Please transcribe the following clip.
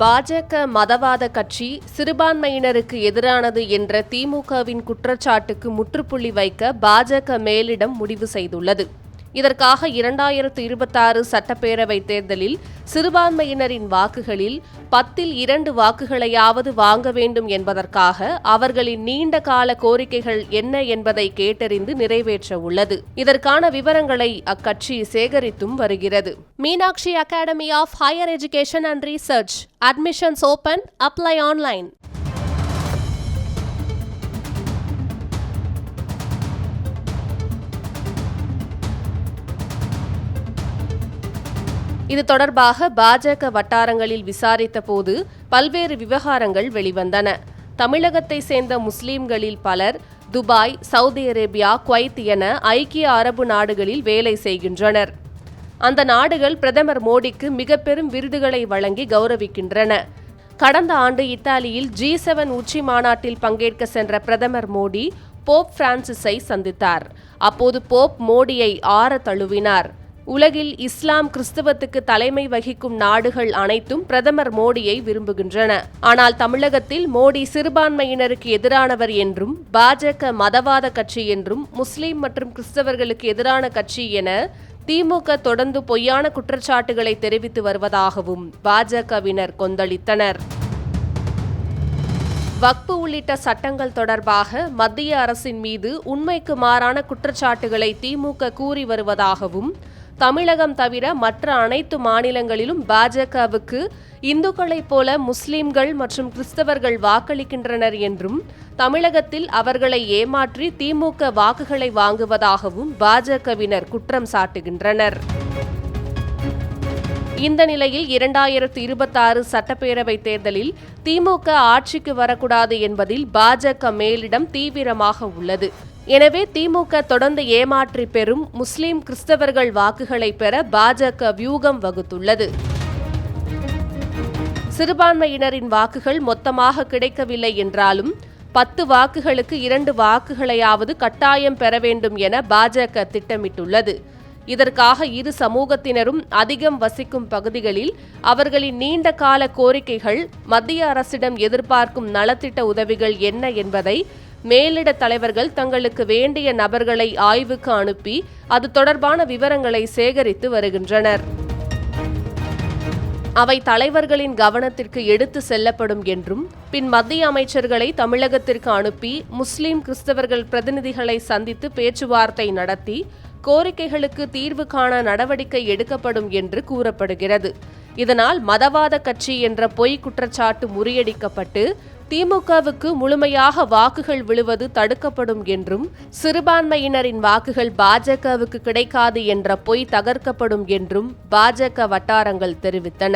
பாஜக மதவாத கட்சி சிறுபான்மையினருக்கு எதிரானது என்ற திமுகவின் குற்றச்சாட்டுக்கு முற்றுப்புள்ளி வைக்க பாஜக மேலிடம் முடிவு செய்துள்ளது. இதற்காக இரண்டாயிரத்து இருபத்தாறு சட்டப்பேரவை தேர்தலில் சிறுபான்மையினரின் வாக்குகளில் பத்தில் இரண்டு வாக்குகளையாவது வாங்க வேண்டும் என்பதற்காக அவர்களின் நீண்ட கால கோரிக்கைகள் என்ன என்பதை கேட்டறிந்து நிறைவேற்ற உள்ளது. இதற்கான விவரங்களை அக்கட்சி சேகரித்தும் வருகிறது. Meenakshi Academy of Higher Education and Research. Admissions open. Apply online. இது தொடர்பாக பாஜக வட்டாரங்களில் விசாரித்த போது பல்வேறு விவகாரங்கள் வெளிவந்தன. தமிழகத்தை சேர்ந்த முஸ்லிம்களில் பலர் துபாய் சவுதி அரேபியா குவைத் என ஐக்கிய அரபு நாடுகளில் வேலை செய்கின்றனர். அந்த நாடுகள் பிரதமர் மோடிக்கு மிக பெரும் விருதுகளை வழங்கி கௌரவிக்கின்றன. கடந்த ஆண்டு இத்தாலியில் ஜி செவன் உச்சி மாநாட்டில் பங்கேற்க சென்ற பிரதமர் மோடி போப் பிரான்சிஸை சந்தித்தார். அப்போது போப் மோடியை ஆற தழுவினார். உலகில் இஸ்லாம் கிறிஸ்தவத்துக்கு தலைமை வகிக்கும் நாடுகள் அனைத்தும் பிரதமர் மோடியை விரும்புகின்றன. ஆனால் தமிழகத்தில் மோடி சிறுபான்மையினருக்கு எதிரானவர் என்றும் பாஜக மதவாத கட்சி என்றும் முஸ்லிம் மற்றும் கிறிஸ்தவர்களுக்கு எதிரான கட்சி என திமுக தொடர்ந்து பொய்யான குற்றச்சாட்டுகளை தெரிவித்து வருவதாகவும் பாஜகவினர் கொந்தளித்தனர். வக்பு உள்ளிட்ட சட்டங்கள் தொடர்பாக மத்திய அரசின் மீது உண்மைக்கு மாறான குற்றச்சாட்டுகளை திமுக கூறி வருவதாகவும் தமிழகம் தவிர மற்ற அனைத்து மாநிலங்களிலும் பாஜகவுக்கு இந்துக்களைப் போல முஸ்லிம்கள் மற்றும் கிறிஸ்தவர்கள் வாக்களிக்கின்றனர் என்றும் தமிழகத்தில் அவர்களை ஏமாற்றி திமுக வாக்குகளை வாங்குவதாகவும் பாஜகவினர் குற்றம் சாட்டுகின்றனர். இந்த நிலையில் இரண்டாயிரத்து இருபத்தாறு சட்டப்பேரவை தேர்தலில் திமுக ஆட்சிக்கு வரக்கூடாது என்பதில் பாஜக மேலிடம் தீவிரமாக உள்ளது. எனவே திமுக தொடர்ந்து ஏமாற்றி பெறும் முஸ்லிம் கிறிஸ்தவர்கள் வாக்குகளை பெற பாஜக வியூகம் வகுத்துள்ளது. சிறுபான்மையினரின் வாக்குகள் மொத்தமாக கிடைக்கவில்லை என்றாலும் பத்து வாக்குகளுக்கு இரண்டு வாக்குகளையாவது கட்டாயம் பெற வேண்டும் என பாஜக திட்டமிட்டுள்ளது. இதற்காக இரு சமூகத்தினரும் அதிகம் வசிக்கும் பகுதிகளில் அவர்களின் நீண்ட கால கோரிக்கைகள் மத்திய அரசிடம் எதிர்பார்க்கும் நலத்திட்ட உதவிகள் என்ன என்பதை மேலிட தலைவர்கள் தங்களுக்கு வேண்டிய நபர்களை ஆய்வுக்கு அனுப்பி அது தொடர்பான விவரங்களை சேகரித்து வருகின்றனர். அவை தலைவர்களின் கவனத்திற்கு எடுத்து செல்லப்படும் என்றும் பின் மத்திய அமைச்சர்களை தமிழகத்திற்கு அனுப்பி முஸ்லிம் கிறிஸ்தவர்கள் பிரதிநிதிகளை சந்தித்து பேச்சுவார்த்தை நடத்தி கோரிக்கைகளுக்கு தீர்வு காண நடவடிக்கை எடுக்கப்படும் என்று கூறப்படுகிறது. இதனால் மதவாத கட்சி என்ற பொய் குற்றச்சாட்டு முறியடிக்கப்பட்டு திமுகவுக்கு முழுமையாக வாக்குகள் விழுவது தடுக்கப்படும் என்றும் சிறுபான்மையினரின் வாக்குகள் பாஜகவுக்கு கிடைக்காது என்ற பொய் தகர்க்கப்படும் என்றும் பாஜக வட்டாரங்கள் தெரிவித்தன.